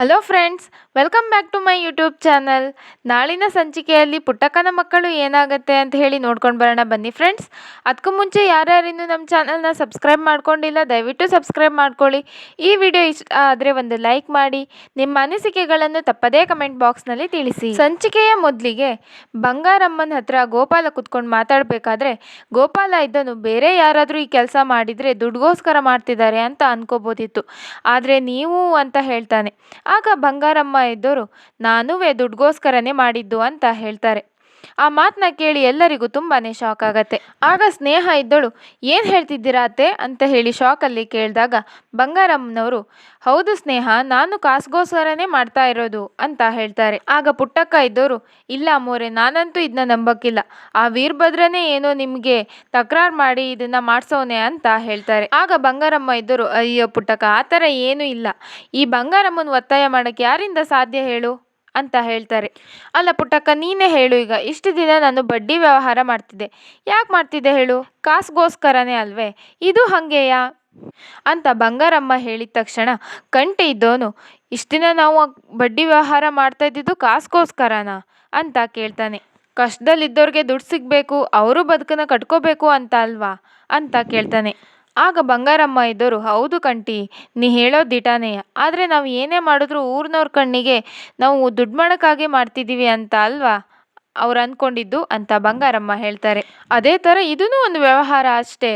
Hello friends welcome back to my YouTube channel ನಾಳಿನ ಸಂಚಿಕೆಯಲ್ಲಿ ಪುಟ್ಟಕ್ಕನ ಮಕ್ಕಳು ಏನಾಗುತ್ತೆ ಅಂತ ಹೇಳಿ ನೋಡ್ಕೊಂಡು ಬರೋಣ ಬನ್ನಿ ಫ್ರೆಂಡ್ಸ್ ಅದಕ್ಕೂ ಮುಂಚೆ ಯಾರ್ಯಾರಿನ್ನೂ ನಮ್ಮ ಚಾನಲ್ನ ಸಬ್ಸ್ಕ್ರೈಬ್ ಮಾಡ್ಕೊಂಡಿಲ್ಲ, ದಯವಿಟ್ಟು ಸಬ್ಸ್ಕ್ರೈಬ್ ಮಾಡ್ಕೊಳ್ಳಿ. ಈ ವಿಡಿಯೋ ಇಷ್ಟ ಆದರೆ ಒಂದು ಲೈಕ್ ಮಾಡಿ, ನಿಮ್ಮ ಅನಿಸಿಕೆಗಳನ್ನು ತಪ್ಪದೇ ಕಮೆಂಟ್ ಬಾಕ್ಸ್ನಲ್ಲಿ ತಿಳಿಸಿ. ಸಂಚಿಕೆಯ ಮೊದಲಿಗೆ, ಬಂಗಾರಮ್ಮನ ಹತ್ರ ಗೋಪಾಲ ಕುತ್ಕೊಂಡು ಮಾತಾಡಬೇಕಾದ್ರೆ, ಗೋಪಾಲ ಇದ್ದನು ಬೇರೆ ಯಾರಾದರೂ ಈ ಕೆಲಸ ಮಾಡಿದರೆ ದುಡ್ಗೋಸ್ಕರ ಮಾಡ್ತಿದ್ದಾರೆ ಅಂತ ಅನ್ಕೋಬೋದಿತ್ತು. ಆದರೆ ನೀವು ಅಂತ ಹೇಳ್ತಾನೆ. ಆಗ ಬಂಗಾರಮ್ಮ ಇದ್ದೋರು ನಾನುವೇ ದುಡ್ಗೋಸ್ಕರನೇ ಮಾಡಿದ್ದು ಅಂತ ಹೇಳ್ತಾರೆ. ಆ ಮಾತನ್ನ ಕೇಳಿ ಎಲ್ಲರಿಗೂ ತುಂಬಾ ಶಾಕ್ ಆಗತ್ತೆ. ಆಗ ಸ್ನೇಹ ಇದ್ದಳು, ಏನು ಹೇಳ್ತಿದ್ದೀರಾ ಅತ್ತೆ? ಅಂತ ಹೇಳಿ ಶಾಕಲ್ಲಿ ಕೇಳಿದಾಗ, ಬಂಗಾರಮ್ಮನವರು, ಹೌದು ಸ್ನೇಹ, ನಾನು ಕಾಸ್ಗೋಸ್ಕರನೇ ಮಾಡ್ತಾ ಇರೋದು ಅಂತ ಹೇಳ್ತಾರೆ. ಆಗ ಪುಟ್ಟಕ್ಕ ಇದ್ದವರು ಇಲ್ಲ ಮೋರೆ ನಾನಂತೂ ಇದನ್ನ ನಂಬಕ್ಕಿಲ್ಲ. ಆ ವೀರಭದ್ರನೇ ಏನೋ ನಿಮಗೆ ತಕರಾರು ಮಾಡಿ ಇದನ್ನ ಮಾಡಿಸೋನೆ ಅಂತ ಹೇಳ್ತಾರೆ. ಆಗ ಬಂಗಾರಮ್ಮ ಇದ್ದರು, ಅಯ್ಯೋ ಪುಟ್ಟಕ್ಕ, ಆ ಥರ ಏನೂ ಇಲ್ಲ. ಈ ಬಂಗಾರಮ್ಮನ ಒತ್ತಾಯ ಮಾಡೋಕ್ಕೆ ಯಾರಿಂದ ಸಾಧ್ಯ ಹೇಳು? ಅಂತ ಹೇಳ್ತಾರೆ. ಅಲ್ಲ ಪುಟ್ಟಕ್ಕ, ನೀನೇ ಹೇಳು ಈಗ. ಇಷ್ಟು ದಿನ ನಾನು ಬಡ್ಡಿ ವ್ಯವಹಾರ ಮಾಡ್ತಿದ್ದೆ. ಯಾಕೆ ಮಾಡ್ತಿದ್ದೆ ಹೇಳು? ಕಾಸುಗೋಸ್ಕರನೇ ಅಲ್ವೇ? ಇದು ಹಾಗೆಯಾ? ಅಂತ ಬಂಗಾರಮ್ಮ ಹೇಳಿದ ತಕ್ಷಣ ಕಂಟೆ ಇದ್ದೋನು, ಇಷ್ಟು ದಿನ ನಾವು ಬಡ್ಡಿ ವ್ಯವಹಾರ ಮಾಡ್ತಾ ಇದ್ದಿದ್ದು ಕಾಸುಗೋಸ್ಕರನಾ? ಅಂತ ಕೇಳ್ತಾನೆ. ಕಷ್ಟದಲ್ಲಿದ್ದವ್ರಿಗೆ ದುಡ್ಡು ಸಿಗಬೇಕು, ಅವರು ಬದುಕನ್ನು ಕಟ್ಕೋಬೇಕು ಅಂತ ಅಲ್ವಾ? ಅಂತ ಕೇಳ್ತಾನೆ. ಆಗ ಬಂಗಾರಮ್ಮ ಇದ್ದೋರು, ಹೌದು ಕಂಟಿ ನೀ ಹೇಳೋ ದಿಟಾನೇ. ಆದರೆ ನಾವು ಏನೇ ಮಾಡಿದ್ರು ಊರಿನವ್ರ ಕಣ್ಣಿಗೆ ನಾವು ದುಡ್ಡು ಮಾಡೋಕ್ಕಾಗೆ ಮಾಡ್ತಿದ್ದೀವಿ ಅಂತ ಅಲ್ವಾ? ಅವ್ರು ಅಂದ್ಕೊಂಡಿದ್ದು ಅಂತ ಬಂಗಾರಮ್ಮ ಹೇಳ್ತಾರೆ. ಅದೇ ಥರ ಇದೂ ಒಂದು ವ್ಯವಹಾರ ಅಷ್ಟೇ.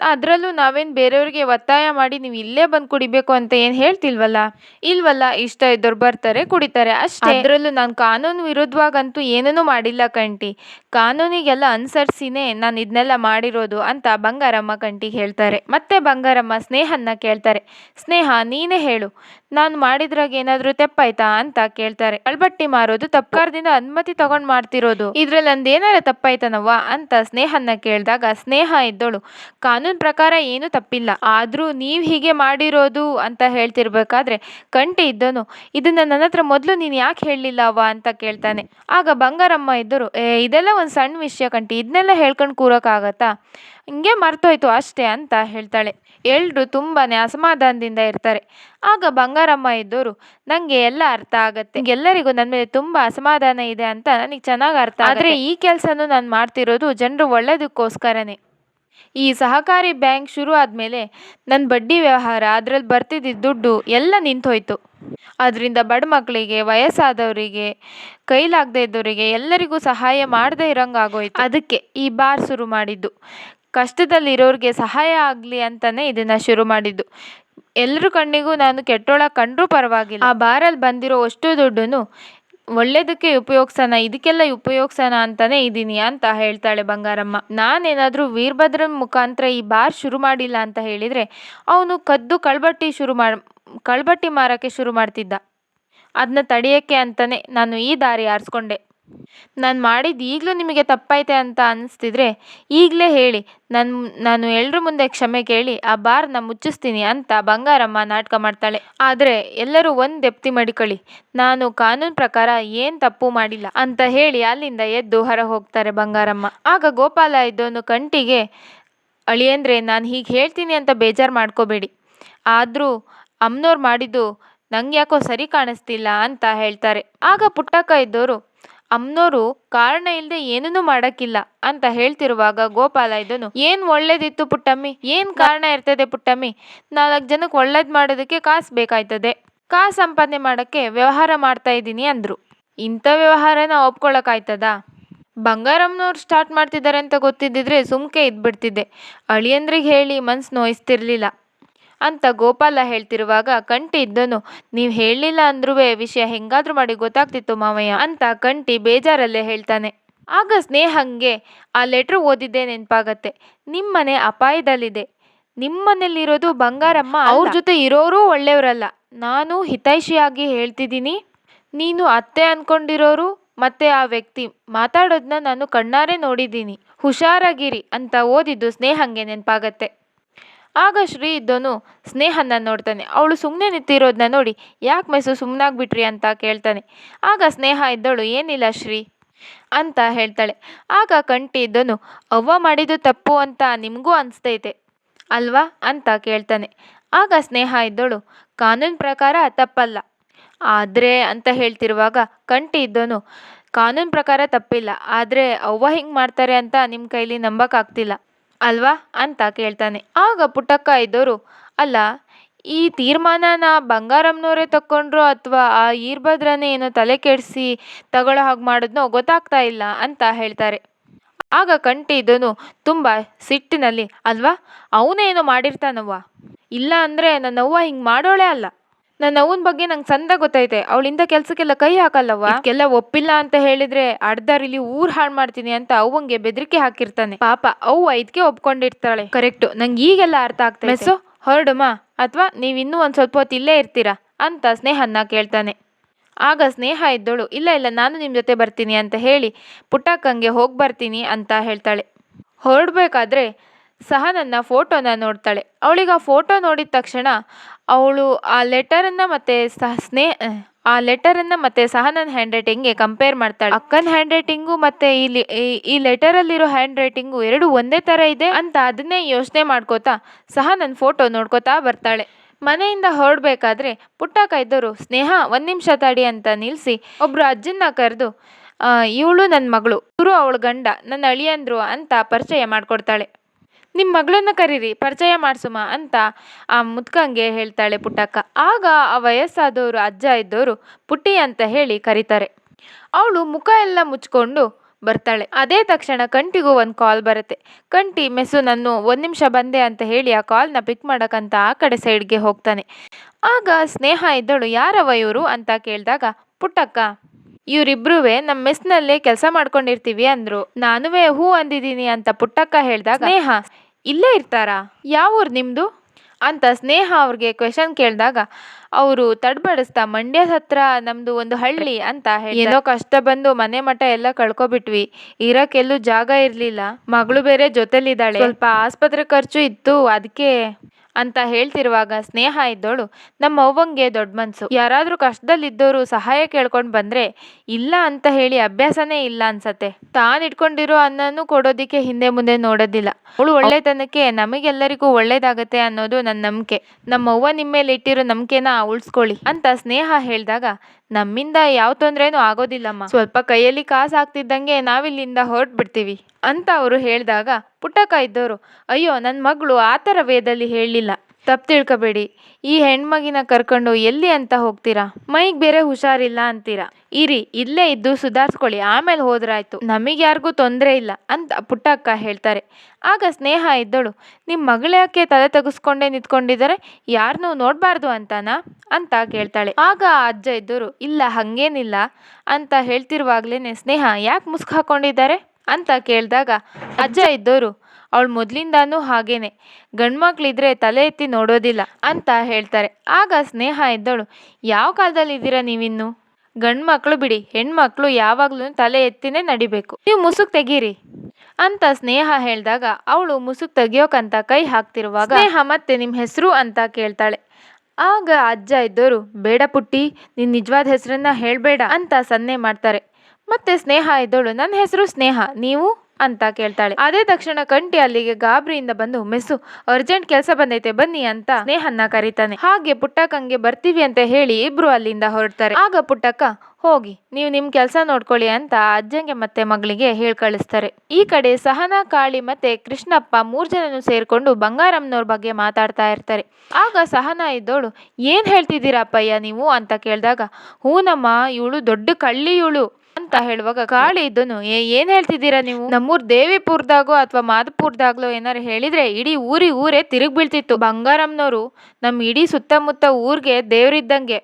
ಅದರಲ್ಲೂ ನಾವೇನು ಬೇರೆಯವ್ರಿಗೆ ಒತ್ತಾಯ ಮಾಡಿ ನೀವು ಇಲ್ಲೇ ಬಂದು ಕುಡಿಬೇಕು ಅಂತ ಏನು ಹೇಳ್ತಿಲ್ವಲ್ಲ? ಇಲ್ವಲ್ಲ, ಇಷ್ಟ ಇದ್ದವ್ರು ಬರ್ತಾರೆ, ಕುಡಿತಾರೆ. ಅಷ್ಟೇ. ಅದರಲ್ಲೂ ನಾನು ಕಾನೂನು ವಿರುದ್ಧವಾಗಂತೂ ಏನೂ ಮಾಡಿಲ್ಲ ಕಂಟಿ. ಕಾನೂನಿಗೆಲ್ಲ ಅನುಸರಿಸಿನೇ ನಾನು ಇದನ್ನೆಲ್ಲ ಮಾಡಿರೋದು ಅಂತ ಬಂಗಾರಮ್ಮ ಕಂಟಿಗೆ ಹೇಳ್ತಾರೆ. ಮತ್ತೆ ಬಂಗಾರಮ್ಮ ಸ್ನೇಹನ್ನ ಕೇಳ್ತಾರೆ. ಸ್ನೇಹ, ನೀನೇ ಹೇಳು. ನಾನು ಮಾಡಿದ್ರಾಗ ಏನಾದರೂ ತೆಪ್ಪಾಯ್ತಾ ಅಂತ ಕೇಳ್ತಾರೆ. ಕಳ್ಬಟ್ಟಿ ಮಾರೋದು ತಪ್ಕಾರದಿಂದ ಅನುಮತಿ ತಗೊಂಡ್ ಮಾಡ್ತಿರೋದು. ಇದ್ರಲ್ಲಿ ನಂದೇನಾರ ತಪ್ಪಾಯ್ತನವ್ವ ಅಂತ ಸ್ನೇಹನ್ನ ಕೇಳಿದಾಗ ಸ್ನೇಹ ಇದ್ದಳು. ಕಾನೂನು ಪ್ರಕಾರ ಏನು ತಪ್ಪಿಲ್ಲ. ಆದರೂ ನೀವು ಹೀಗೆ ಮಾಡಿರೋದು ಅಂತ ಹೇಳ್ತಿರ್ಬೇಕಾದ್ರೆ ಕಂಟಿ ಇದ್ದನು. ಇದನ್ನ ನನ್ನ ಹತ್ರ ಮೊದಲು ನೀನು ಯಾಕೆ ಹೇಳಲಿಲ್ಲ ಅವ ಅಂತ ಕೇಳ್ತಾನೆ. ಆಗ ಬಂಗಾರಮ್ಮ ಇದ್ದರು, ಏ, ಇದೆಲ್ಲ ಒಂದು ಸಣ್ಣ ವಿಷಯ ಕಂಟಿ ಇದನ್ನೆಲ್ಲ ಹೇಳ್ಕೊಂಡು ಕೂರೋಕ್ಕಾಗತ್ತಾ? ಹಿಂಗೆ ಮರ್ತೋಯ್ತು ಅಷ್ಟೇ ಅಂತ ಹೇಳ್ತಾಳೆ. ಎಲ್ರು ತುಂಬಾನೇ ಅಸಮಾಧಾನದಿಂದ ಇರ್ತಾರೆ. ಆಗ ಬಂಗಾರಮ್ಮ ಇದ್ದವರು ನನಗೆ ಎಲ್ಲ ಅರ್ಥ ಆಗತ್ತೆ. ಎಲ್ಲರಿಗೂ ನನ್ನ ಮೇಲೆ ತುಂಬಾ ಅಸಮಾಧಾನ ಇದೆ ಅಂತ ನನಗೆ ಚೆನ್ನಾಗಿ ಅರ್ಥ ಆದರೆ ಈ ಕೆಲಸನೂ ನಾನು ಮಾಡ್ತಿರೋದು ಜನರು ಒಳ್ಳೇದಕ್ಕೋಸ್ಕರನೇ. ಈ ಸಹಕಾರಿ ಬ್ಯಾಂಕ್ ಶುರು ಆದ್ಮೇಲೆ ನನ್ನ ಬಡ್ಡಿ ವ್ಯವಹಾರ ಅದ್ರಲ್ಲಿ ಬರ್ತಿದ್ದ ದುಡ್ಡು ಎಲ್ಲ ನಿಂತೋಯ್ತು. ಅದರಿಂದ ಬಡ ಮಕ್ಕಳಿಗೆ ವಯಸ್ಸಾದವರಿಗೆ ಕೈಲಾಗದೇ ಇದ್ದವರಿಗೆ ಎಲ್ಲರಿಗೂ ಸಹಾಯ ಮಾಡದೇ ಇರೋಂಗಾಗೋಯ್ತು. ಅದಕ್ಕೆ ಈ ಬಾರ್ ಶುರು ಮಾಡಿದ್ದು. ಕಷ್ಟದಲ್ಲಿರೋರಿಗೆ ಸಹಾಯ ಆಗಲಿ ಅಂತಲೇ ಇದನ್ನು ಶುರು ಮಾಡಿದ್ದು. ಎಲ್ಲರ ಕಣ್ಣಿಗೂ ನಾನು ಕೆಟ್ಟೋಳ ಕಂಡರೂ ಪರವಾಗಿಲ್ಲ. ಆ ಬಾರಲ್ಲಿ ಬಂದಿರೋ ಅಷ್ಟು ದುಡ್ಡನ್ನು ಒಳ್ಳೇದಕ್ಕೆ ಉಪಯೋಗಿಸೋಣ, ಇದಕ್ಕೆಲ್ಲ ಉಪಯೋಗಿಸೋಣ ಅಂತಲೇ ಇದ್ದೀನಿ ಅಂತ ಹೇಳ್ತಾಳೆ ಬಂಗಾರಮ್ಮ. ನಾನೇನಾದರೂ ವೀರಭದ್ರ ಮುಖಾಂತರ ಈ ಬಾರ್ ಶುರು ಮಾಡಿಲ್ಲ ಅಂತ ಹೇಳಿದರೆ ಅವನು ಕದ್ದು ಕಳ್ಬಟ್ಟಿ ಶುರು ಮಾಡಿ, ಕಳ್ಬಟ್ಟಿ ಮಾರೋಕ್ಕೆ ಶುರು ಮಾಡ್ತಿದ್ದ. ಅದನ್ನ ತಡೆಯೋಕ್ಕೆ ಅಂತಲೇ ನಾನು ಈ ದಾರಿ ಆರಿಸ್ಕೊಂಡೆ. ನಾನು ಮಾಡಿದ್ದು ಈಗಲೂ ನಿಮಗೆ ತಪ್ಪೈತೆ ಅಂತ ಅನ್ನಿಸ್ತಿದ್ರೆ ಈಗಲೇ ಹೇಳಿ. ನನ್ನ ನಾನು ಎಲ್ಲರ ಮುಂದೆ ಕ್ಷಮೆ ಕೇಳಿ ಆ ಬಾರ್ನ ಮುಚ್ಚಿಸ್ತೀನಿ ಅಂತ ಬಂಗಾರಮ್ಮ ನಾಟಕ ಮಾಡ್ತಾಳೆ. ಆದರೆ ಎಲ್ಲರೂ ಒಂದು ದೆಪ್ತಿ ಮಡಿಕೊಳ್ಳಿ. ನಾನು ಕಾನೂನು ಪ್ರಕಾರ ಏನು ತಪ್ಪು ಮಾಡಿಲ್ಲ ಅಂತ ಹೇಳಿ ಅಲ್ಲಿಂದ ಎದ್ದು ಹೊರ ಹೋಗ್ತಾರೆ ಬಂಗಾರಮ್ಮ. ಆಗ ಗೋಪಾಲ ಇದ್ದೋನು ಕಂಟಿಗೆ, ಅಳಿಯಂದ್ರೆ ನಾನು ಹೀಗೆ ಹೇಳ್ತೀನಿ ಅಂತ ಬೇಜಾರು ಮಾಡ್ಕೋಬೇಡಿ. ಆದರೂ ಅಮ್ಮನವ್ರು ಮಾಡಿದ್ದು ನಂಗೆ ಯಾಕೋ ಸರಿ ಕಾಣಿಸ್ತಿಲ್ಲ ಅಂತ ಹೇಳ್ತಾರೆ. ಆಗ ಪುಟ್ಟಕ್ಕ ಇದ್ದವರು ಅಮ್ಮನವರು ಕಾರಣ ಇಲ್ಲದೆ ಏನನ್ನೂ ಮಾಡಕ್ಕಿಲ್ಲ ಅಂತ ಹೇಳ್ತಿರುವಾಗ ಗೋಪಾಲ ಇದ್ದನು, ಏನ್ ಒಳ್ಳೇದಿತ್ತು ಪುಟ್ಟಮ್ಮಿ? ಏನ್ ಕಾರಣ ಇರ್ತದೆ ಪುಟ್ಟಮ್ಮಿ? ನಾಲ್ಕು ಜನಕ್ಕೆ ಒಳ್ಳೇದ್ ಮಾಡೋದಕ್ಕೆ ಕಾಸು ಬೇಕಾಯ್ತದೆ. ಕಾಸು ಸಂಪಾದನೆ ಮಾಡಕ್ಕೆ ವ್ಯವಹಾರ ಮಾಡ್ತಾ ಇದ್ದೀನಿ ಅಂದ್ರು. ಇಂಥ ವ್ಯವಹಾರನ ಒಪ್ಕೊಳ್ಳೋಕ್ಕಾಯ್ತದಾ ಬಂಗಾರಮ್ಮನವ್ರು ಸ್ಟಾರ್ಟ್ ಮಾಡ್ತಿದ್ದಾರೆ ಅಂತ ಗೊತ್ತಿದ್ದಿದ್ರೆ ಸುಮ್ಕೆ ಇದ್ಬಿಡ್ತಿದ್ದೆ. ಅಳಿಯಂದ್ರಿಗೆ ಹೇಳಿ ಮನ್ಸು ನೋಯಿಸ್ತಿರ್ಲಿಲ್ಲ. ಅಂತ ಗೋಪಾಲ ಹೇಳ್ತಿರುವಾಗ ಕಂಟಿ ಇದ್ದನು. ನೀವು ಹೇಳಲಿಲ್ಲ ಅಂದ್ರೂ ವಿಷಯ ಹೆಂಗಾದ್ರೂ ಮಾಡಿ ಗೊತ್ತಾಗ್ತಿತ್ತು ಮಾವಯ್ಯ ಅಂತ ಕಂಟಿ ಬೇಜಾರಲ್ಲೇ ಹೇಳ್ತಾನೆ. ಆಗ ಸ್ನೇಹಂಗೆ ಆ ಲೆಟ್ರ್ ಓದಿದ್ದೆ ನೆನಪಾಗತ್ತೆ. ನಿಮ್ಮನೆ ಅಪಾಯದಲ್ಲಿದೆ. ನಿಮ್ಮನೇಲಿರೋದು ಬಂಗಾರಮ್ಮ ಅವ್ರ ಜೊತೆ ಇರೋರು ಒಳ್ಳೆಯವರಲ್ಲ. ನಾನು ಹಿತೈಷಿಯಾಗಿ ಹೇಳ್ತಿದ್ದೀನಿ. ನೀನು ಅತ್ತೆ ಅನ್ಕೊಂಡಿರೋರು ಮತ್ತೆ ಆ ವ್ಯಕ್ತಿ ಮಾತಾಡೋದನ್ನ ನಾನು ಕಣ್ಣಾರೆ ನೋಡಿದ್ದೀನಿ. ಹುಷಾರಾಗಿರಿ ಅಂತ ಓದಿದ್ದು ಸ್ನೇಹಂಗೆ ನೆನಪಾಗತ್ತೆ. ಆಗ ಶ್ರೀ ಇದ್ದನು ಸ್ನೇಹನ ನೋಡ್ತಾನೆ. ಅವಳು ಸುಮ್ಮನೆ ನಿಂತಿರೋದನ್ನ ನೋಡಿ ಯಾಕೆ ಮೆಸು ಸುಮ್ಮನಾಗ್ಬಿಟ್ರಿ ಅಂತ ಕೇಳ್ತಾನೆ. ಆಗ ಸ್ನೇಹ ಇದ್ದಳು, ಏನಿಲ್ಲ ಶ್ರೀ ಅಂತ ಹೇಳ್ತಾಳೆ. ಆಗ ಕಂಟಿ ಇದ್ದನು ಅವ್ವ ಮಾಡಿದ್ದು ತಪ್ಪು ಅಂತ ನಿಮಗೂ ಅನಿಸ್ತೈತೆ ಅಲ್ವಾ ಅಂತ ಕೇಳ್ತಾನೆ. ಆಗ ಸ್ನೇಹ ಇದ್ದಳು, ಕಾನೂನು ಪ್ರಕಾರ ತಪ್ಪಲ್ಲ. ಆದರೆ ಅಂತ ಹೇಳ್ತಿರುವಾಗ ಕಂಟಿ ಇದ್ದನು ಕಾನೂನು ಪ್ರಕಾರ ತಪ್ಪಿಲ್ಲ. ಆದರೆ ಅವ್ವ ಹಿಂಗೆ ಮಾಡ್ತಾರೆ ಅಂತ ನಿಮ್ಮ ಕೈಲಿ ನಂಬಕ್ಕಾಗ್ತಿಲ್ಲ ಅಲ್ವಾ? ಅಂತ ಕೇಳ್ತಾನೆ. ಆಗ ಪುಟ್ಟಕ್ಕ ಇದ್ದವರು ಅಲ್ಲ, ಈ ತೀರ್ಮಾನನ ಬಂಗಾರಮ್ಮನವರೇ ತಕ್ಕೊಂಡ್ರು ಅಥವಾ ಆ ಈರ್ಭದ್ರನೇ ಏನೋ ತಲೆ ಕೆಡಿಸಿ ತಗೊಳ್ಳೋ ಹಾಗೆ ಮಾಡಿದ್ನೋ ಗೊತ್ತಾಗ್ತಾ ಇಲ್ಲ, ಅಂತ ಹೇಳ್ತಾರೆ. ಆಗ ಕಂಟಿ ಇದನು ತುಂಬ ಸಿಟ್ಟಿನಲ್ಲಿ, ಅಲ್ವಾ, ಅವನೇನೋ ಮಾಡಿರ್ತಾನವ್ವ. ಇಲ್ಲ ಅಂದರೆ ನನ್ನವ್ವ ಹಿಂಗೆ ಮಾಡೋಳೆ ಅಲ್ಲ. ನನ್ನ ಅವ್ವನ ಬಗ್ಗೆ ನಂಗೆ ಚಂದ ಗೊತ್ತೈತೆ. ಅವಳಿಂದ ಕೆಲ್ಸಕ್ಕೆಲ್ಲ ಕೈ ಹಾಕಲ್ಲವ್ವ? ಕೆಲ ಒಪ್ಪಿಲ್ಲ ಅಂತ ಹೇಳಿದ್ರೆ ಅರ್ಧರಿಲಿ ಊರ್ ಹಾಳು ಮಾಡ್ತೀನಿ ಅಂತ ಅವಂಗೆ ಬೆದರಿಕೆ ಹಾಕಿರ್ತಾನೆ. ಪಾಪ ಅವು ಐದ್ಕೆ ಒಪ್ಕೊಂಡಿರ್ತಾಳೆ. ಕರೆಕ್ಟ್ ನಂಗೆ ಈಗೆಲ್ಲ ಅರ್ಥ ಆಗ್ತದೆ ಮೆಸ್ಸು ಹೊರಡುಮ. ಅಥವಾ ನೀವು ಇನ್ನೂ ಒಂದು ಸ್ವಲ್ಪ ಹೊತ್ತು ಇಲ್ಲೇ ಇರ್ತೀರಾ? ಅಂತ ಸ್ನೇಹನ್ನ ಕೇಳ್ತಾನೆ. ಆಗ ಸ್ನೇಹ ಇದ್ದಳು. ಇಲ್ಲ ಇಲ್ಲ ನಾನು ನಿಮ್ಮ ಜೊತೆ ಬರ್ತೀನಿ ಅಂತ ಹೇಳಿ ಪುಟ್ಟಕ್ಕಂಗೆ ಹೋಗಿ ಬರ್ತೀನಿ ಅಂತ ಹೇಳ್ತಾಳೆ. ಹೊರಡ್ಬೇಕಾದ್ರೆ ಸಹನನ್ನ ಫೋಟೋನ ನೋಡ್ತಾಳೆ. ಅವಳಿಗೆ ಆ ಫೋಟೋ ನೋಡಿದ ತಕ್ಷಣ ಅವಳು ಆ ಲೆಟರನ್ನು ಮತ್ತು ಸಹ ಸ್ನೇಹ ಆ ಲೆಟರನ್ನು ಮತ್ತು ಸಹನನ ಹ್ಯಾಂಡ್ ರೈಟಿಂಗ್ಗೆ ಕಂಪೇರ್ ಮಾಡ್ತಾಳೆ. ಅಕ್ಕನ ಹ್ಯಾಂಡ್ ರೈಟಿಂಗು ಮತ್ತು ಈ- ಈ ಲೆಟರಲ್ಲಿರೋ ಹ್ಯಾಂಡ್ ರೈಟಿಂಗು ಎರಡು ಒಂದೇ ಥರ ಇದೆ ಅಂತ ಅದನ್ನೇ ಯೋಚನೆ ಮಾಡ್ಕೋತಾ ಸಹ ನನ್ನ ಫೋಟೋ ನೋಡ್ಕೋತಾ ಬರ್ತಾಳೆ. ಮನೆಯಿಂದ ಹೊರಡ್ಬೇಕಾದ್ರೆ ಪುಟ್ಟ ಕೈದರು, ಸ್ನೇಹ, ಒಂದು ನಿಮಿಷ ತಡಿ ಅಂತ ನಿಲ್ಲಿಸಿ ಒಬ್ಬರು ಅಜ್ಜನ್ನ ಕರೆದು ಇವಳು ನನ್ನ ಮಗಳು, ಇವರು ಅವಳ ಗಂಡ, ನನ್ನ ಅಳಿಯಂದ್ರು ಅಂತ ಪರಿಚಯ ಮಾಡಿಕೊಡ್ತಾಳೆ. ನಿಮ್ಮ ಮಗಳನ್ನ ಕರೀರಿ, ಪರಿಚಯ ಮಾಡಿಸುಮ ಅಂತ ಆ ಮುದ್ಕಂಗೆ ಹೇಳ್ತಾಳೆ ಪುಟ್ಟಕ್ಕ. ಆಗ ಆ ವಯಸ್ಸಾದವರು, ಅಜ್ಜ ಇದ್ದವರು ಪುಟ್ಟಿ ಅಂತ ಹೇಳಿ ಕರೀತಾರೆ. ಅವಳು ಮುಖ ಎಲ್ಲ ಮುಚ್ಕೊಂಡು ಬರ್ತಾಳೆ. ಅದೇ ತಕ್ಷಣ ಕಂಟಿಗೂ ಒಂದು ಕಾಲ್ ಬರುತ್ತೆ. ಕಂಟಿ ಮೆಸು ನಾನು ಒಂದು ನಿಮಿಷ ಬಂದೆ ಅಂತ ಹೇಳಿ ಆ ಕಾಲ್ನ ಪಿಕ್ ಮಾಡೋಕ್ಕಂತ ಆ ಕಡೆ ಸೈಡ್ಗೆ ಹೋಗ್ತಾನೆ. ಆಗ ಸ್ನೇಹ ಇದ್ದಳು, ಯಾರವ ಇವರು? ಅಂತ ಕೇಳಿದಾಗ, ಪುಟ್ಟಕ್ಕ ಇವರಿಬ್ರೂ ನಮ್ಮ ಮೆಸ್ನಲ್ಲೇ ಕೆಲಸ ಮಾಡ್ಕೊಂಡಿರ್ತೀವಿ ಅಂದ್ರು. ನಾನುವೇ ಹೂ ಅಂದಿದ್ದೀನಿ ಅಂತ ಪುಟ್ಟಕ್ಕ ಹೇಳಿದಾಗ, ಸ್ನೇಹ. ಇಲ್ಲೇ ಇರ್ತಾರಾ? ಯಾವ ಊರು ನಿಮ್ಮದು ಅಂತ ಸ್ನೇಹ ಅವ್ರಿಗೆ ಕ್ವೆಶನ್ ಕೇಳಿದಾಗ, ಅವರು ತಡ್ಬಡಿಸ್ತಾ ಮಂಡ್ಯದ ಹತ್ರ ನಮ್ದು ಒಂದು ಹಳ್ಳಿ ಅಂತ ಹೇಳಿ ಏನೋ ಕಷ್ಟ ಬಂದು ಮನೆ ಮಠ ಎಲ್ಲ ಕಳ್ಕೊಬಿಟ್ವಿ. ಇರಕ್ಕೆಲ್ಲೂ ಜಾಗ ಇರಲಿಲ್ಲ. ಮಗಳು ಬೇರೆ ಜೊತೆಲಿದ್ದಾಳೆ. ಸ್ವಲ್ಪ ಆಸ್ಪತ್ರೆ ಖರ್ಚು ಇತ್ತು ಅದಕ್ಕೆ ಅಂತ ಹೇಳ್ತಿರುವಾಗ ಸ್ನೇಹ ಇದ್ದೋಳು, ನಮ್ಮ ಅವ್ವಂಗೆ ದೊಡ್ಡ ಮನಸ್ಸು ಯಾರಾದರೂ ಕಷ್ಟದಲ್ಲಿದ್ದವರು ಸಹಾಯ ಕೇಳ್ಕೊಂಡು ಬಂದರೆ ಇಲ್ಲ ಅಂತ ಹೇಳಿ ಅಭ್ಯಾಸನೇ ಇಲ್ಲ ಅನ್ಸತ್ತೆ. ತಾನು ಇಟ್ಕೊಂಡಿರೋ ಅನ್ನನೂ ಕೊಡೋದಕ್ಕೆ ಹಿಂದೆ ಮುಂದೆ ನೋಡೋದಿಲ್ಲ. ಅವಳು ಒಳ್ಳೆತನಕ್ಕೆ ನಮಗೆಲ್ಲರಿಗೂ ಒಳ್ಳೇದಾಗತ್ತೆ ಅನ್ನೋದು ನನ್ನ ನಂಬಿಕೆ. ನಮ್ಮ ಅವ್ವ ನಿಮ್ಮ ಮೇಲೆ ಇಟ್ಟಿರೋ ನಂಬಿಕೆನ ಉಳಿಸ್ಕೊಳ್ಳಿ ಅಂತ ಸ್ನೇಹ ಹೇಳಿದಾಗ ನಮ್ಮಿಂದ ಯಾವ ತೊಂದ್ರೆನೂ ಆಗೋದಿಲ್ಲಮ್ಮ. ಸ್ವಲ್ಪ ಕೈಯಲ್ಲಿ ಕಾಸು ಆಗ್ತಿದ್ದಂಗೆ ನಾವಿಲ್ಲಿಂದ ಹೊರಟ್ಬಿಡ್ತೀವಿ ಅಂತ ಅವರು ಹೇಳಿದಾಗ ಪುಟ್ಟಕ್ಕ ಇದ್ದವರು ಅಯ್ಯೋ ನನ್ನ ಮಗಳು ಆ ಥರ ವೇದಲ್ಲಿ ಹೇಳಲಿಲ್ಲ. ತಪ್ಪು ತಿಳ್ಕೊಬೇಡಿ ಈ ಹೆಣ್ಮಗಿನ ಕರ್ಕೊಂಡು ಎಲ್ಲಿ ಅಂತ ಹೋಗ್ತೀರಾ? ಮೈಗೆ ಬೇರೆ ಹುಷಾರಿಲ್ಲ ಅಂತೀರಾ? ಇರಿ, ಇಲ್ಲೇ ಇದ್ದು ಸುಧಾರಿಸ್ಕೊಳ್ಳಿ, ಆಮೇಲೆ ಹೋದ್ರಾಯ್ತು. ನಮಗೆ ಯಾರಿಗೂ ತೊಂದರೆ ಇಲ್ಲ ಅಂತ ಪುಟ್ಟಕ್ಕ ಹೇಳ್ತಾರೆ. ಆಗ ಸ್ನೇಹ ಇದ್ದಳು. ನಿಮ್ಮ ಮಗಳ್ಯಾಕೆ ತಲೆ ತೆಗೆಸ್ಕೊಂಡೇ ನಿಂತ್ಕೊಂಡಿದ್ದಾರೆ ಯಾರನ್ನೂ ನೋಡಬಾರ್ದು ಅಂತಾನ? ಅಂತ ಕೇಳ್ತಾಳೆ. ಆಗ ಅಜ್ಜ ಇದ್ದರು, ಇಲ್ಲ, ಹಾಗೇನಿಲ್ಲ ಅಂತ ಹೇಳ್ತಿರುವಾಗ್ಲೇ ಸ್ನೇಹ ಯಾಕೆ ಮುಸ್ಕ್ ಹಾಕೊಂಡಿದ್ದಾರೆ? ಅಂತ ಕೇಳಿದಾಗ ಅಜ್ಜ ಇದ್ದವರು ಅವಳು ಮೊದಲಿಂದಾನೂ ಹಾಗೇನೆ. ಗಂಡ್ಮಕ್ಳಿದ್ರೆ ತಲೆ ಎತ್ತಿ ನೋಡೋದಿಲ್ಲ ಅಂತ ಹೇಳ್ತಾರೆ. ಆಗ ಸ್ನೇಹ ಇದ್ದಳು ಯಾವ ಕಾಲದಲ್ಲಿ ಇದ್ದೀರಾ ನೀವಿನ್ನು? ಗಂಡ್ಮಕ್ಳು ಬಿಡಿ. ಹೆಣ್ಮಕ್ಳು ಯಾವಾಗ್ಲೂ ತಲೆ ಎತ್ತಿನೇ ನಡಿಬೇಕು. ನೀವು ಮುಸುಕ್ ತೆಗೀರಿ. ಅಂತ ಸ್ನೇಹ ಹೇಳಿದಾಗ ಅವಳು ಮುಸುಕ್ ತೆಗಿಯೋಕಂತ ಕೈ ಹಾಕ್ತಿರುವಾಗ, ಸ್ನೇಹ ಮತ್ತೆ ನಿಮ್ಮ ಹೆಸರು? ಅಂತ ಕೇಳ್ತಾಳೆ. ಆಗ ಅಜ್ಜ ಇದ್ದವರು ಬೇಡ ಪುಟ್ಟಿ ನಿನ್ನ ನಿಜವಾದ ಹೆಸರನ್ನ ಹೇಳಬೇಡ ಅಂತ ಸನ್ನೆ ಮಾಡ್ತಾರೆ. ಮತ್ತೆ ಸ್ನೇಹ ಇದ್ದವಳು ನನ್ನ ಹೆಸರು ಸ್ನೇಹ, ನೀವು? ಅಂತ ಕೇಳ್ತಾಳೆ. ಅದೇ ತಕ್ಷಣ ಕಂಟಿ ಅಲ್ಲಿಗೆ ಗಾಬರಿಯಿಂದ ಬಂದು, ಮೆಸ್ಸು ಅರ್ಜೆಂಟ್ ಕೆಲಸ ಬಂದೈತೆ, ಬನ್ನಿ ಅಂತ ಸ್ನೇಹನ್ನ ಕರೀತಾನೆ. ಹಾಗೆ ಪುಟ್ಟಕ್ಕಂಗೆ ಬರ್ತೀವಿ ಅಂತ ಹೇಳಿ ಇಬ್ರು ಅಲ್ಲಿಂದ ಹೊರಡ್ತಾರೆ. ಆಗ ಪುಟ್ಟಕ್ಕ, ಹೋಗಿ, ನೀವು ನಿಮ್ ಕೆಲಸ ನೋಡ್ಕೊಳ್ಳಿ ಅಂತ ಅಜ್ಜಂಗೆ ಮತ್ತೆ ಮಗಳಿಗೆ ಹೇಳ್ ಕಳಿಸ್ತಾರೆ. ಈ ಕಡೆ ಸಹನಾ, ಕಾಳಿ ಮತ್ತೆ ಕೃಷ್ಣಪ್ಪ ಮೂರ್ ಜನನು ಸೇರ್ಕೊಂಡು ಬಂಗಾರಮ್ಮನವ್ರ ಬಗ್ಗೆ ಮಾತಾಡ್ತಾ ಇರ್ತಾರೆ. ಆಗ ಸಹನಾ ಇದ್ದೋಳು, ಏನ್ ಹೇಳ್ತಿದ್ದೀರಾ ಅಪ್ಪಯ್ಯ ನೀವು? ಅಂತ ಕೇಳಿದಾಗ, ಹೂನಮ್ಮ, ಇವಳು ದೊಡ್ಡ ಕಳ್ಳಿ ಇವಳು ಅಂತ ಹೇಳುವಾಗ ಕಾಳಿ ಇದ್ದನು. ಏನ್ ಹೇಳ್ತಿದ್ದೀರಾ ನೀವು? ನಮ್ಮೂರ್ ದೇವಿಪುರ್ದಾಗೋ ಅಥವಾ ಮಾಧಪುರ್ದಾಗ್ಲೋ ಏನಾರು ಹೇಳಿದ್ರೆ ಇಡೀ ಊರಿ ಊರೇ ತಿರುಗ್ ಬೀಳ್ತಿತ್ತು ಬಂಗಾರಮ್ಮನವರು ನಮ್ ಇಡೀ ಸುತ್ತಮುತ್ತ ಊರ್ಗೆ ದೇವ್ರಿದ್ದಂಗೆ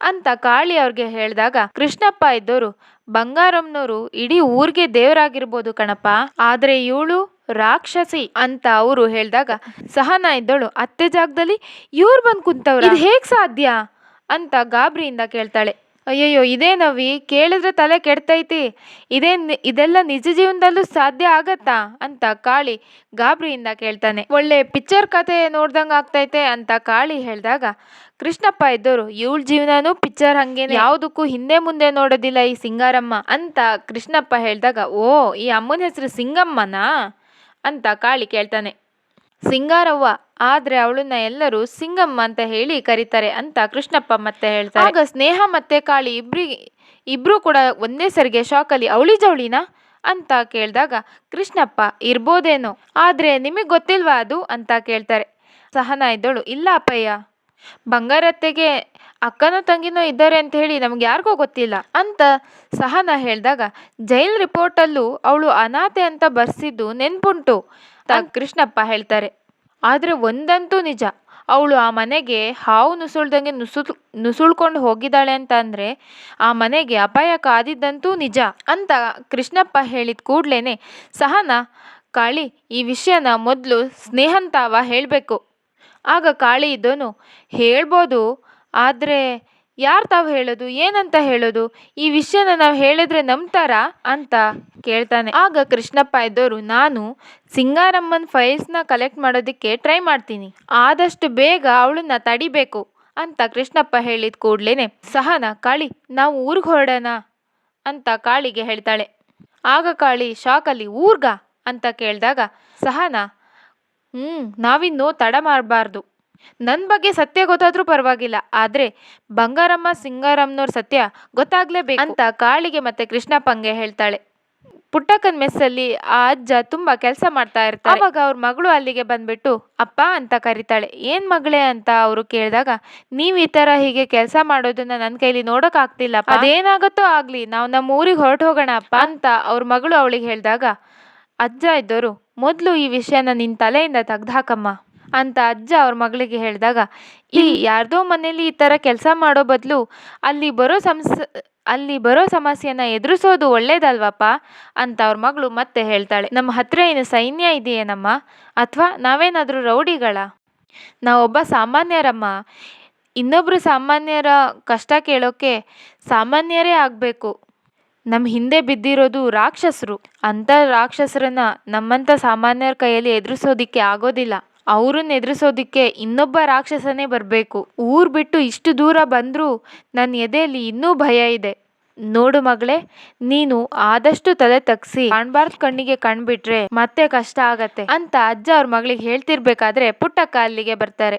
ಅಂತ ಕಾಳಿ ಅವ್ರಿಗೆ ಹೇಳಿದಾಗ ಕೃಷ್ಣಪ್ಪ ಇದ್ದವರು ಬಂಗಾರಮ್ಮನವರು ಇಡೀ ಊರ್ಗೆ ದೇವರಾಗಿರ್ಬೋದು ಕಣಪ್ಪ ಆದ್ರೆ ಇವಳು ರಾಕ್ಷಸಿ ಅಂತ ಅವರು ಹೇಳಿದಾಗ ಸಹನ ಇದ್ದಳು ಅತ್ತೆ ಜಾಗದಲ್ಲಿ ಇವ್ರು ಬಂದು ಕುಂತವ್ರು? ಇದು ಹೇಗ್ ಸಾಧ್ಯ? ಅಂತ ಗಾಬರಿಯಿಂದ ಕೇಳ್ತಾಳೆ. ಅಯ್ಯಯ್ಯೋ ಇದೇನವಿ ಕೇಳಿದ್ರೆ ತಲೆ ಕೆಡ್ತೈತಿ. ಇದೇ ಇದೆಲ್ಲ ನಿಜ ಜೀವನದಲ್ಲೂ ಸಾಧ್ಯ ಆಗತ್ತಾ? ಅಂತ ಕಾಳಿ ಗಾಬರಿಯಿಂದ ಕೇಳ್ತಾನೆ. ಒಳ್ಳೆ ಪಿಕ್ಚರ್ ಕತೆ ನೋಡ್ದಂಗೆ ಆಗ್ತೈತೆ ಅಂತ ಕಾಳಿ ಹೇಳಿದಾಗ, ಕೃಷ್ಣಪ್ಪ ಇದ್ದವರು ಇವಳ ಜೀವನನೂ ಪಿಕ್ಚರ್ ಹಂಗೆ ಯಾವುದಕ್ಕೂ ಹಿಂದೆ ಮುಂದೆ ನೋಡೋದಿಲ್ಲ ಈ ಸಿಂಗಾರಮ್ಮ ಅಂತ ಕೃಷ್ಣಪ್ಪ ಹೇಳಿದಾಗ, ಓ, ಈ ಅಮ್ಮನ ಹೆಸರು ಸಿಂಗಮ್ಮನಾ? ಅಂತ ಕಾಳಿ ಕೇಳ್ತಾನೆ. ಸಿಂಗಾರವ್ವ, ಆದ್ರೆ ಅವಳನ್ನ ಎಲ್ಲರೂ ಸಿಂಗಮ್ಮ ಅಂತ ಹೇಳಿ ಕರೀತಾರೆ ಅಂತ ಕೃಷ್ಣಪ್ಪ ಮತ್ತೆ ಹೇಳ್ತಾರೆ. ಆಗ ಸ್ನೇಹ ಮತ್ತೆ ಕಾಳಿ ಇಬ್ರಿ, ಇಬ್ರು ಕೂಡ ಒಂದೇ ಸರಿಗೆ ಶಾಕಲ್ಲಿ ಅವಳಿ ಜವಳಿನ ಅಂತ ಕೇಳಿದಾಗ, ಕೃಷ್ಣಪ್ಪ, ಇರ್ಬೋದೇನೋ, ಆದ್ರೆ ನಿಮಗೆ ಗೊತ್ತಿಲ್ವಾ ಅದು? ಅಂತ ಕೇಳ್ತಾರೆ. ಸಹನ ಇದ್ದಳು, ಇಲ್ಲ ಅಪ್ಪಯ್ಯ. ಬಂಗಾರತ್ತೆಗೆ ಅಕ್ಕನೋ ತಂಗಿನೋ ಇದ್ದಾರೆ ಅಂತ ಹೇಳಿ ನಮ್ಗೆ ಯಾರಿಗೂ ಗೊತ್ತಿಲ್ಲ ಅಂತ ಸಹನ ಹೇಳಿದಾಗ, ಜೈಲ್ ರಿಪೋರ್ಟಲ್ಲೂ ಅವಳು ಅನಾಥೆ ಅಂತ ಬರ್ಸಿದ್ದು ನೆನ್ಪುಂಟು. ಅಂತ ಕೃಷ್ಣಪ್ಪ ಹೇಳ್ತಾರೆ. ಆದರೆ ಒಂದಂತೂ ನಿಜ. ಅವಳು ಆ ಮನೆಗೆ ಹಾವು ನುಸುಳ್ದಂಗೆ ನುಸುಳ್ ನುಸುಳ್ಕೊಂಡು ಹೋಗಿದ್ದಾಳೆ ಅಂತ ಅಂದರೆ ಆ ಮನೆಗೆ ಅಪಾಯ ಕಾದಿದ್ದಂತೂ ನಿಜ ಅಂತ ಕೃಷ್ಣಪ್ಪ ಹೇಳಿದ ಕೂಡ್ಲೇನೆ, ಸಹನ, ಕಾಳಿ, ಈ ವಿಷಯನ ಮೊದಲು ಸ್ನೇಹಂತಾವ ಹೇಳಬೇಕು. ಆಗ ಕಾಳಿ ಇದ್ದೋನು ಹೇಳ್ಬೋದು, ಆದರೆ ಯಾರು ತಾವು ಹೇಳೋದು? ಏನಂತ ಹೇಳೋದು? ಈ ವಿಷಯನ ನಾವು ಹೇಳಿದ್ರೆ ನಂಬ್ತಾರಾ ಅಂತ ಕೇಳ್ತಾನೆ. ಆಗ ಕೃಷ್ಣಪ್ಪ ಇದ್ದವರು ನಾನು ಸಿಂಗಾರಮ್ಮನ ಫೈಲ್ಸ್ನ ಕಲೆಕ್ಟ್ ಮಾಡೋದಕ್ಕೆ ಟ್ರೈ ಮಾಡ್ತೀನಿ. ಆದಷ್ಟು ಬೇಗ ಅವಳನ್ನ ತಡಿಬೇಕು ಅಂತ ಕೃಷ್ಣಪ್ಪ ಹೇಳಿದ ಕೂಡ್ಲೇನೆ, ಸಹನ, ಕಾಳಿ, ನಾವು ಊರಿಗೆ ಹೊರಡೋಣ ಅಂತ ಕಾಳಿಗೆ ಹೇಳ್ತಾಳೆ. ಆಗ ಕಾಳಿ ಶಾಕಲ್ಲಿ ಊರ್ಗ? ಅಂತ ಕೇಳಿದಾಗ, ಸಹನ ಹ್ಞೂ ನಾವಿನ್ನು ತಡ ಮಾಡಬಾರ್ದು. ನನ್ನ ಬಗ್ಗೆ ಸತ್ಯ ಗೊತ್ತಾದ್ರೂ ಪರವಾಗಿಲ್ಲ, ಆದರೆ ಬಂಗಾರಮ್ಮ, ಸಿಂಗಾರಮ್ಮನವ್ರ ಸತ್ಯ ಗೊತ್ತಾಗ್ಲೇಬೇಕು ಅಂತ ಕಾಳಿಗೆ ಮತ್ತೆ ಕೃಷ್ಣಪ್ಪಂಗೆ ಹೇಳ್ತಾಳೆ. ಪುಟ್ಟಕ್ಕನ ಮೆಸ್ಸಲ್ಲಿ ಆ ಅಜ್ಜ ತುಂಬಾ ಕೆಲಸ ಮಾಡ್ತಾ ಇರ್ತಾರೆ ಅವಾಗ ಅವ್ರ ಮಗಳು ಅಲ್ಲಿಗೆ ಬಂದ್ಬಿಟ್ಟು, ಅಪ್ಪ ಅಂತ ಕರೀತಾಳೆ. ಏನ್ ಮಗಳೇ ಅಂತ ಅವರು ಕೇಳಿದಾಗ, ನೀವ್ ಈ ತರ ಹೀಗೆ ಕೆಲಸ ಮಾಡೋದನ್ನ ನನ್ನ ಕೈಲಿ ನೋಡಕ್ ಆಗ್ತಿಲ್ಲ ಅದೇನಾಗತ್ತೋ ಆಗ್ಲಿ, ನಾವು ನಮ್ಮ ಊರಿಗೆ ಹೊರಟು ಹೋಗೋಣ ಅಪ್ಪ ಅಂತ ಅವ್ರ ಮಗಳು ಅವಳಿಗೆ ಹೇಳಿದಾಗ, ಅಜ್ಜ ಇದ್ದವರು ಮೊದಲು ಈ ವಿಷಯನ ನಿನ್ನ ತಲೆಯಿಂದ ತೆಗ್ದಾಕಮ್ಮ ಅಂತ ಅಜ್ಜ ಅವ್ರ ಮಗಳಿಗೆ ಹೇಳಿದಾಗ ಈ ಯಾರ್ದೋ ಮನೇಲಿ ಈ ಥರ ಕೆಲಸ ಮಾಡೋ ಬದಲು ಅಲ್ಲಿ ಬರೋ ಸಮಸ್ ಅಲ್ಲಿ ಬರೋ ಸಮಸ್ಯೆನ ಎದುರಿಸೋದು ಒಳ್ಳೇದಲ್ವಪ್ಪ? ಅಂತ ಅವ್ರ ಮಗಳು ಮತ್ತೆ ಹೇಳ್ತಾಳೆ ನಮ್ಮ ಹತ್ರ ಏನು ಸೈನ್ಯ ಇದೆಯೇನಮ್ಮ? ಅಥವಾ ನಾವೇನಾದರೂ ರೌಡಿಗಳ? ನಾವೊಬ್ಬ ಸಾಮಾನ್ಯರಮ್ಮ. ಇನ್ನೊಬ್ಬರು ಸಾಮಾನ್ಯರ ಕಷ್ಟ ಕೇಳೋಕ್ಕೆ ಸಾಮಾನ್ಯರೇ ಆಗಬೇಕು. ನಮ್ಮ ಹಿಂದೆ ಬಿದ್ದಿರೋದು ರಾಕ್ಷಸರು. ಅಂಥ ರಾಕ್ಷಸರನ್ನ ನಮ್ಮಂಥ ಸಾಮಾನ್ಯರ ಕೈಯಲ್ಲಿ ಎದುರಿಸೋದಿಕ್ಕೆ ಆಗೋದಿಲ್ಲ. ಅವ್ರನ್ನ ಎದುರಿಸೋದಿಕ್ಕೆ ಇನ್ನೊಬ್ಬ ರಾಕ್ಷಸನೇ ಬರಬೇಕು. ಊರು ಬಿಟ್ಟು ಇಷ್ಟು ದೂರ ಬಂದರೂ ನನ್ನ ಎದೆಯಲ್ಲಿ ಇನ್ನೂ ಭಯ ಇದೆ. ನೋಡು ಮಗಳೇ, ನೀನು ಆದಷ್ಟು ತಲೆ ತಗ್ಸಿ, ಕಾಣ್ಬಾರ್ದು ಕಣ್ಣಿಗೆ ಕಣ್ಬಿಟ್ರೆ ಮತ್ತೆ ಕಷ್ಟ ಆಗತ್ತೆ ಅಂತ ಅಜ್ಜ ಅವ್ರ ಮಗಳಿಗೆ ಹೇಳ್ತಿರ್ಬೇಕಾದ್ರೆ ಪುಟ್ಟಕ್ಕ ಅಲ್ಲಿಗೆ ಬರ್ತಾರೆ.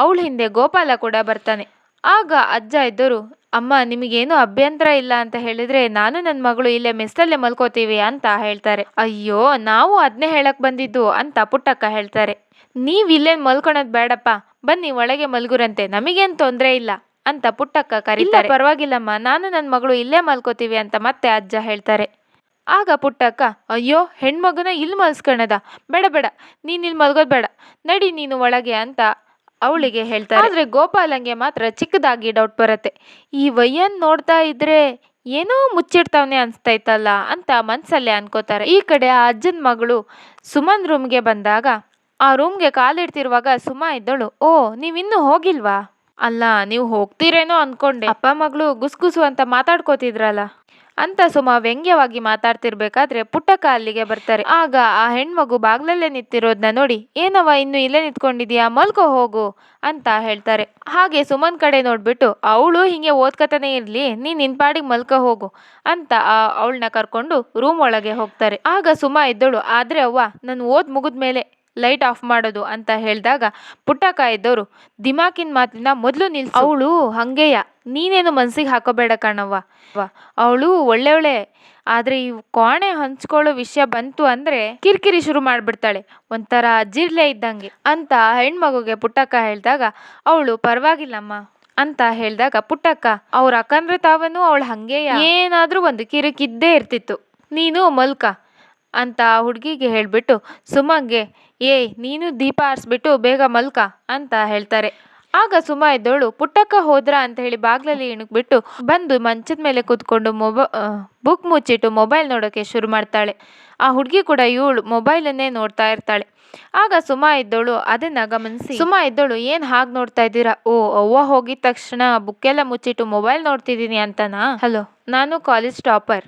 ಅವಳ ಹಿಂದೆ ಗೋಪಾಲ ಕೂಡ ಬರ್ತಾನೆ. ಆಗ ಅಜ್ಜ ಇದ್ದರು, ಅಮ್ಮ, ನಿಮಗೇನು ಅಭ್ಯಂತರ ಇಲ್ಲ ಅಂತ ಹೇಳಿದ್ರೆ ನಾನು ನನ್ನ ಮಗಳು ಇಲ್ಲೇ ಮೆಸ್ಸಲ್ಲೇ ಮಲ್ಕೋತೀವಿ ಅಂತ ಹೇಳ್ತಾರೆ. ಅಯ್ಯೋ, ನಾವು ಅದನ್ನೇ ಹೇಳಕ್ ಬಂದಿದ್ದು ಅಂತ ಪುಟ್ಟಕ್ಕ ಹೇಳ್ತಾರೆ. ನೀವ್ ಇಲ್ಲೇ ಮಲ್ಕೊಳೋದ್ ಬೇಡಪ್ಪ ಬನ್ನಿ ಒಳಗೆ ಮಲ್ಗುರಂತೆ. ನಮಗೇನ್ ತೊಂದ್ರೆ ಇಲ್ಲ ಅಂತ ಪುಟ್ಟಕ್ಕ ಕರೀತಾರೆ. ಪರವಾಗಿಲ್ಲಮ್ಮ. ನಾನು ನನ್ನ ಮಗಳು ಇಲ್ಲೇ ಮಲ್ಕೋತೀವಿ ಅಂತ ಮತ್ತೆ ಅಜ್ಜ ಹೇಳ್ತಾರೆ. ಆಗ ಪುಟ್ಟಕ್ಕ ಅಯ್ಯೋ ಹೆಣ್ಮಗುನ ಇಲ್ಲಿ ಮಲ್ಸ್ಕೊಳದ ಬೇಡ ಬೇಡ. ನೀನು ಇಲ್ಲಿ ಮಲ್ಗೋದ್ ಬೇಡ. ನಡಿ ನೀನು ಒಳಗೆ ಅಂತ ಅವಳಿಗೆ ಹೇಳ್ತಾರೆ. ಆದ್ರೆ ಗೋಪಾಲಂಗೆ ಮಾತ್ರ ಚಿಕ್ಕದಾಗಿ ಡೌಟ್ ಬರುತ್ತೆ. ಈ ವಯ್ಯನ್ ನೋಡ್ತಾ ಇದ್ರೆ ಏನೋ ಮುಚ್ಚಿಡ್ತಾವನೆ ಅನಿಸ್ತೈತಲ್ಲ ಅಂತ ಮನ್ಸಲ್ಲೇ ಅನ್ಕೋತಾರೆ. ಈ ಕಡೆ ಆ ಅಜ್ಜನ ಮಗಳು ಸುಮನ್ ರೂಮ್ಗೆ ಬಂದಾಗ ಆ ರೂಮ್ಗೆ ಕಾಲಿಡ್ತಿರುವಾಗ ಸುಮಾ ಇದ್ದಳು, ಓ, ನೀವಿನ್ನೂ ಹೋಗಿಲ್ವಾ? ಅಲ್ಲ, ನೀವು ಹೋಗ್ತೀರೇನೋ ಅನ್ಕೊಂಡೆ. ಅಪ್ಪ ಮಗಳು ಗುಸ್ಗುಸು ಅಂತ ಮಾತಾಡ್ಕೋತಿದ್ರಲ್ಲ? ಅಂತ ಸುಮ ವ್ಯಂಗ್ಯವಾಗಿ ಮಾತಾಡ್ತಿರ್ಬೇಕಾದ್ರೆ ಪುಟ್ಟಕ್ಕ ಅಲ್ಲಿಗೆ ಬರ್ತಾರೆ. ಆಗ ಆ ಹೆಣ್ಮಗು ಬಾಗ್ಲಲ್ಲೇ ನಿಂತಿರೋದನ್ನ ನೋಡಿ ಏನವ ಇನ್ನು ಇಲ್ಲೇ ನಿಂತ್ಕೊಂಡಿದ್ಯಾ? ಮಲ್ಕೋ, ಹೋಗು, ಅಂತ ಹೇಳ್ತಾರೆ. ಹಾಗೆ ಸುಮನ್ ಕಡೆ ನೋಡ್ಬಿಟ್ಟು, ಅವಳು ಹಿಂಗೆ ಓದ್ಕತಾನೆ ಇರ್ಲಿ, ನೀನ್ ನಿನ್ ಪಾಡಿಗೆ ಮಲ್ಕೋ, ಹೋಗು, ಅಂತ ಆ ಅವಳನ್ನ ಕರ್ಕೊಂಡು ರೂಮ್ ಒಳಗೆ ಹೋಗ್ತಾರೆ. ಆಗ ಸುಮ ಇದ್ದಳು, ಆದ್ರೆ ಅವ್ವ, ನಾನು ಓದ್ ಮುಗಿದ್ಮೇಲೆ ಲೈಟ್ ಆಫ್ ಮಾಡೋದು ಅಂತ ಹೇಳಿದಾಗ ಪುಟ್ಟಕ್ಕ ಇದ್ದವರು ದಿಮಾಕಿನ ಮಾತಿನ ಮೊದಲು ನಿಲ್ ಅವಳು ಹಂಗೆಯ, ನೀನೇನು ಮನ್ಸಿಗೆ ಹಾಕೋಬೇಡ ಕಣವ್ವ. ಅವಳು ಒಳ್ಳೆ ಆದ್ರೆ ಈ ಕೋಣೆ ಹಂಚ್ಕೊಳ್ಳೋ ವಿಷಯ ಬಂತು ಅಂದ್ರೆ ಕಿರಿಕಿರಿ ಶುರು ಮಾಡ್ಬಿಡ್ತಾಳೆ, ಒಂಥರ ಜಿರ್ಲೆ ಇದ್ದಂಗೆ ಅಂತ ಹೆಣ್ಮಗುಗೆ ಪುಟ್ಟಕ್ಕ ಹೇಳಿದಾಗ, ಅವಳು ಪರವಾಗಿಲ್ಲಮ್ಮ ಅಂತ ಹೇಳಿದಾಗ ಪುಟ್ಟಕ್ಕ, ಅವ್ರ ಅಕ್ಕಂದ್ರೆ ತಾವನು ಅವಳು ಹಂಗೆ ಏನಾದ್ರೂ ಒಂದು ಕಿರಿಕಿದ್ದೇ ಇರ್ತಿತ್ತು. ನೀನು ಮಲ್ಕ ಅಂತ ಹುಡುಗಿಗೆ ಹೇಳ್ಬಿಟ್ಟು ಸುಮಂಗೆ ಏಯ್, ನೀನು ದೀಪ ಆರಿಸ್ಬಿಟ್ಟು ಬೇಗ ಮಲ್ಕ ಅಂತ ಹೇಳ್ತಾರೆ. ಆಗ ಸುಮ ಇದ್ದವಳು ಪುಟ್ಟಕ್ಕ ಹೋದ್ರ ಅಂತ ಹೇಳಿ ಬಾಗ್ಲಲ್ಲಿ ಇಣುಕ್ಬಿಟ್ಟು ಬಂದು ಮಂಚದ ಮೇಲೆ ಕೂತ್ಕೊಂಡು ಮೊಬ ಬುಕ್ ಮುಚ್ಚಿಟ್ಟು ಮೊಬೈಲ್ ನೋಡೋಕೆ ಶುರು ಮಾಡ್ತಾಳೆ. ಆ ಹುಡುಗಿ ಕೂಡ ಇವಳು ಮೊಬೈಲನ್ನೇ ನೋಡ್ತಾ ಇರ್ತಾಳೆ. ಆಗ ಸುಮಾ ಇದ್ದವಳು ಅದನ್ನ ಗಮನಿಸಿ, ಸುಮಾ ಇದ್ದೋಳು ಏನ್ ಹಾಗೆ ನೋಡ್ತಾ ಇದ್ದೀರಾ? ಓ, ಅವ್ವ ಹೋಗಿದ ತಕ್ಷಣ ಬುಕ್ಕೆಲ್ಲ ಮುಚ್ಚಿಟ್ಟು ಮೊಬೈಲ್ ನೋಡ್ತಿದ್ದೀನಿ ಅಂತನಾ? ಹಲೋ, ನಾನು ಕಾಲೇಜ್ ಟಾಪರ್.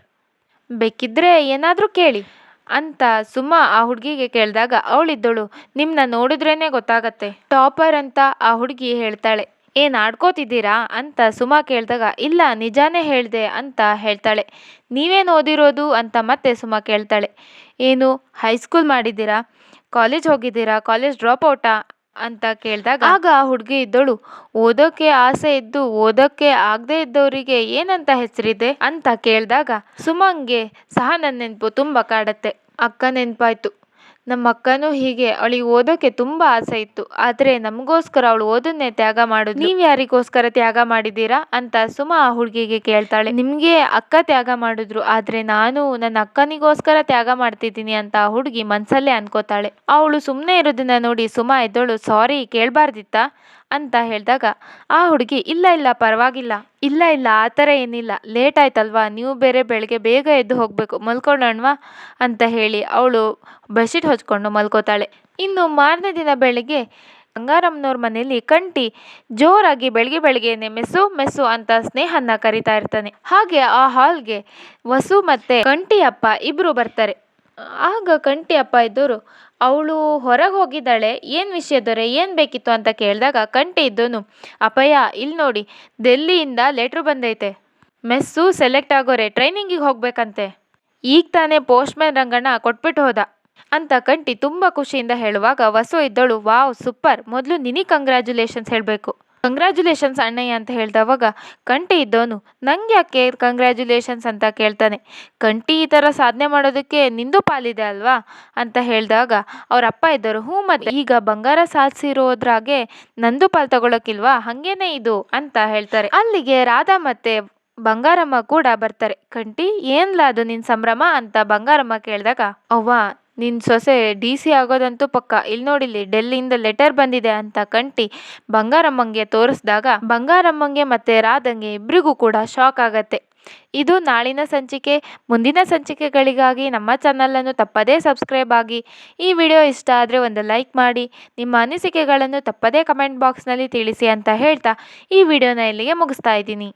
ಬೇಕಿದ್ರೆ ಏನಾದರೂ ಕೇಳಿ. ಅಂತ ಸುಮಾ ಆ ಹುಡುಗಿಗೆ ಕೇಳಿದಾಗ, ಅವಳಿದ್ದಳು ನಿಮ್ಮನ್ನ ನೋಡಿದ್ರೇನೆ ಗೊತ್ತಾಗತ್ತೆ. ಟಾಪರ್ ಅಂತ ಆ ಹುಡುಗಿ ಹೇಳ್ತಾಳೆ. ಏನು ಆಡ್ಕೋತಿದ್ದೀರಾ? ಅಂತ ಸುಮಾ ಕೇಳಿದಾಗ, ಇಲ್ಲ, ನಿಜಾನೇ ಹೇಳಿದೆ ಅಂತ ಹೇಳ್ತಾಳೆ. ನೀವೇನು ಓದಿರೋದು? ಅಂತ ಮತ್ತೆ ಸುಮಾ ಕೇಳ್ತಾಳೆ. ಏನು, ಹೈಸ್ಕೂಲ್ ಮಾಡಿದ್ದೀರಾ? ಕಾಲೇಜ್ ಹೋಗಿದ್ದೀರಾ? ಕಾಲೇಜ್ ಡ್ರಾಪ್ ಔಟಾ? ಅಂತ ಕೇಳಿದಾಗ ಆಗ ಆ ಹುಡುಗಿ ಇದ್ದಳು. ಓದೋಕೆ ಆಸೆ ಇದ್ದು ಓದೋಕೆ ಆಗದೆ ಇದ್ದವರಿಗೆ ಏನಂತ ಹೆಸರಿದೆ ಅಂತ ಕೇಳಿದಾಗ, ಸುಮಂಗೆ, ಸಹ ನನ್ನ ನೆನಪು ತುಂಬ ಕಾಡತ್ತೆ. ಅಕ್ಕ ನೆನಪಾಯ್ತು. ನಮ್ಮ ಅಕ್ಕನೂ ಹೀಗೆ ಅವಳಿಗೆ ಓದೋಕೆ ತುಂಬ ಆಸೆ ಇತ್ತು. ಆದರೆ ನಮಗೋಸ್ಕರ ಅವಳು ಓದನ್ನೇ ತ್ಯಾಗ ಮಾಡೋದು ನೀವು ಯಾರಿಗೋಸ್ಕರ ತ್ಯಾಗ ಮಾಡಿದ್ದೀರಾ ಅಂತ ಸುಮ ಆ ಹುಡುಗಿಗೆ ಕೇಳ್ತಾಳೆ. ನಿಮಗೆ ಅಕ್ಕ ತ್ಯಾಗ ಮಾಡಿದ್ರು ಆದರೆ ನಾನು ನನ್ನ ಅಕ್ಕನಿಗೋಸ್ಕರ ತ್ಯಾಗ ಮಾಡ್ತಿದ್ದೀನಿ ಅಂತ ಆ ಹುಡುಗಿ ಮನಸಲ್ಲೇ ಅನ್ಕೋತಾಳೆ. ಅವಳು ಸುಮ್ಮನೆ ಇರೋದನ್ನ ನೋಡಿ ಸುಮ ಇದ್ದಳು ಸಾರಿ ಕೇಳಬಾರ್ದಿತ್ತಾ? ಅಂತ ಹೇಳಿದಾಗ, ಆ ಹುಡುಗಿ, ಇಲ್ಲ ಇಲ್ಲ, ಪರವಾಗಿಲ್ಲ. ಇಲ್ಲ ಇಲ್ಲ, ಆ ಥರ ಏನಿಲ್ಲ. ಲೇಟ್ ಆಯ್ತಲ್ವಾ? ನೀವು ಬೇರೆ ಬೆಳಗ್ಗೆ ಬೇಗ ಎದ್ದು ಹೋಗಬೇಕು. ಮಲ್ಕೊಳ್ಳೋಣವಾ? ಅಂತ ಹೇಳಿ ಅವಳು ಬೆಡ್ಶೀಟ್ ಹೊಚ್ಕೊಂಡು ಮಲ್ಕೋತಾಳೆ. ಇನ್ನು ಮಾರನೇ ದಿನ ಬೆಳಗ್ಗೆ ಗಂಗಾರಮ್ಮನವ್ರ ಮನೆಯಲ್ಲಿ ಕಂಟಿ ಜೋರಾಗಿ ಬೆಳಗ್ಗೆ ಬೆಳಗ್ಗೆನೆ ಮೆಸ್ಸು ಮೆಸ್ಸು ಅಂತ ಸ್ನೇಹನ ಕರಿತಾ ಇರ್ತಾನೆ. ಹಾಗೆ ಆ ಹಾಲ್ಗೆ ವಸು ಮತ್ತೆ ಕಂಟಿ ಅಪ್ಪ ಇಬ್ರು ಬರ್ತಾರೆ. ಆಗ ಕಂಟಿ ಅಪ್ಪ ಇದ್ದವರು ಅವಳು ಹೊರಗೆ ಹೋಗಿದ್ದಾಳೆ. ಏನು ವಿಷಯ ದೊರೆ? ಏನು ಬೇಕಿತ್ತು ಅಂತ ಕೇಳಿದಾಗ ಕಂಟಿ ಇದ್ದೋನು. ಅಪಯ ಇಲ್ಲಿ ನೋಡಿ ಡೆಲ್ಲಿಯಿಂದ ಲೆಟ್ರ್ ಬಂದೈತೆ. ಮೆಸ್ಸು ಸೆಲೆಕ್ಟ್ ಆಗೋರೆ, ಟ್ರೈನಿಂಗಿಗೆ ಹೋಗ್ಬೇಕಂತೆ. ಈಗ ತಾನೇ ಪೋಸ್ಟ್ಮ್ಯಾನ್ ರಂಗಣ್ಣ ಕೊಟ್ಬಿಟ್ಟು ಹೋದ. ಅಂತ ಕಂಟಿ ತುಂಬ ಖುಷಿಯಿಂದ ಹೇಳುವಾಗ ವಸು ಇದ್ದಳು. Wow, super. ಮೊದಲು ನಿನಿ ಕಂಗ್ರ್ಯಾಚುಲೇಷನ್ಸ್ ಹೇಳಬೇಕು. ಕಂಗ್ರ್ಯಾಚುಲೇಷನ್ಸ್ ಅಣ್ಣಯ್ಯ ಅಂತ ಹೇಳ್ದವಾಗ ಕಂಟಿ ಇದ್ದವನು ನಂಗೆ ಯಾಕೆ ಕಂಗ್ರ್ಯಾಚುಲೇಷನ್ಸ್ ಅಂತ ಕೇಳ್ತಾನೆ. ಕಂಟಿ ಈ ಥರ ಸಾಧನೆ ಮಾಡೋದಕ್ಕೆ ನಿಂದು ಪಾಲಿದೆ ಅಲ್ವಾ? ಅಂತ ಹೇಳಿದಾಗ ಅವ್ರ ಅಪ್ಪ ಇದ್ದರು. ಹ್ಞೂ ಮತ್ತೆ, ಈಗ ಬಂಗಾರ ಸಾಧಿಸಿರೋದ್ರಾಗೆ ನಂದು ಪಾಲು ತಗೊಳಕ್ಕಿಲ್ವಾ? ಹಾಗೇನೆ ಇದು ಅಂತ ಹೇಳ್ತಾರೆ. ಅಲ್ಲಿಗೆ ರಾಧಾ ಮತ್ತೆ ಬಂಗಾರಮ್ಮ ಕೂಡ ಬರ್ತಾರೆ. ಕಂಟಿ ಏನ್ಲಾ ಅದು ನಿನ್ ಸಂಭ್ರಮ? ಅಂತ ಬಂಗಾರಮ್ಮ ಕೇಳಿದಾಗ, ಅವ್ವ ನಿನ್ ಸೊಸೆ ಡಿ ಸಿ ಆಗೋದಂತೂ ಪಕ್ಕ. ಇಲ್ಲಿ ನೋಡಿಲ್ಲಿ, ಡೆಲ್ಲಿಯಿಂದ ಲೆಟರ್ ಬಂದಿದೆ ಅಂತ ಕಂಟಿ ಬಂಗಾರಮ್ಮಂಗೆ ತೋರಿಸಿದಾಗ ಬಂಗಾರಮ್ಮಂಗೆ ಮತ್ತೆ ರಾಧಂಗೆ ಇಬ್ರಿಗೂ ಕೂಡ ಶಾಕ್ ಆಗತ್ತೆ. ಇದು ನಾಳಿನ ಸಂಚಿಕೆ. ಮುಂದಿನ ಸಂಚಿಕೆಗಳಿಗಾಗಿ ನಮ್ಮ ಚಾನಲನ್ನು ತಪ್ಪದೇ ಸಬ್ಸ್ಕ್ರೈಬ್ ಆಗಿ. ಈ ವಿಡಿಯೋ ಇಷ್ಟ ಆದರೆ ಒಂದು ಲೈಕ್ ಮಾಡಿ. ನಿಮ್ಮ ಅನಿಸಿಕೆಗಳನ್ನು ತಪ್ಪದೇ ಕಮೆಂಟ್ ಬಾಕ್ಸ್ನಲ್ಲಿ ತಿಳಿಸಿ ಅಂತ ಹೇಳ್ತಾ ಈ ವಿಡಿಯೋನ ಇಲ್ಲಿಗೆ ಮುಗಿಸ್ತಾ ಇದ್ದೀನಿ.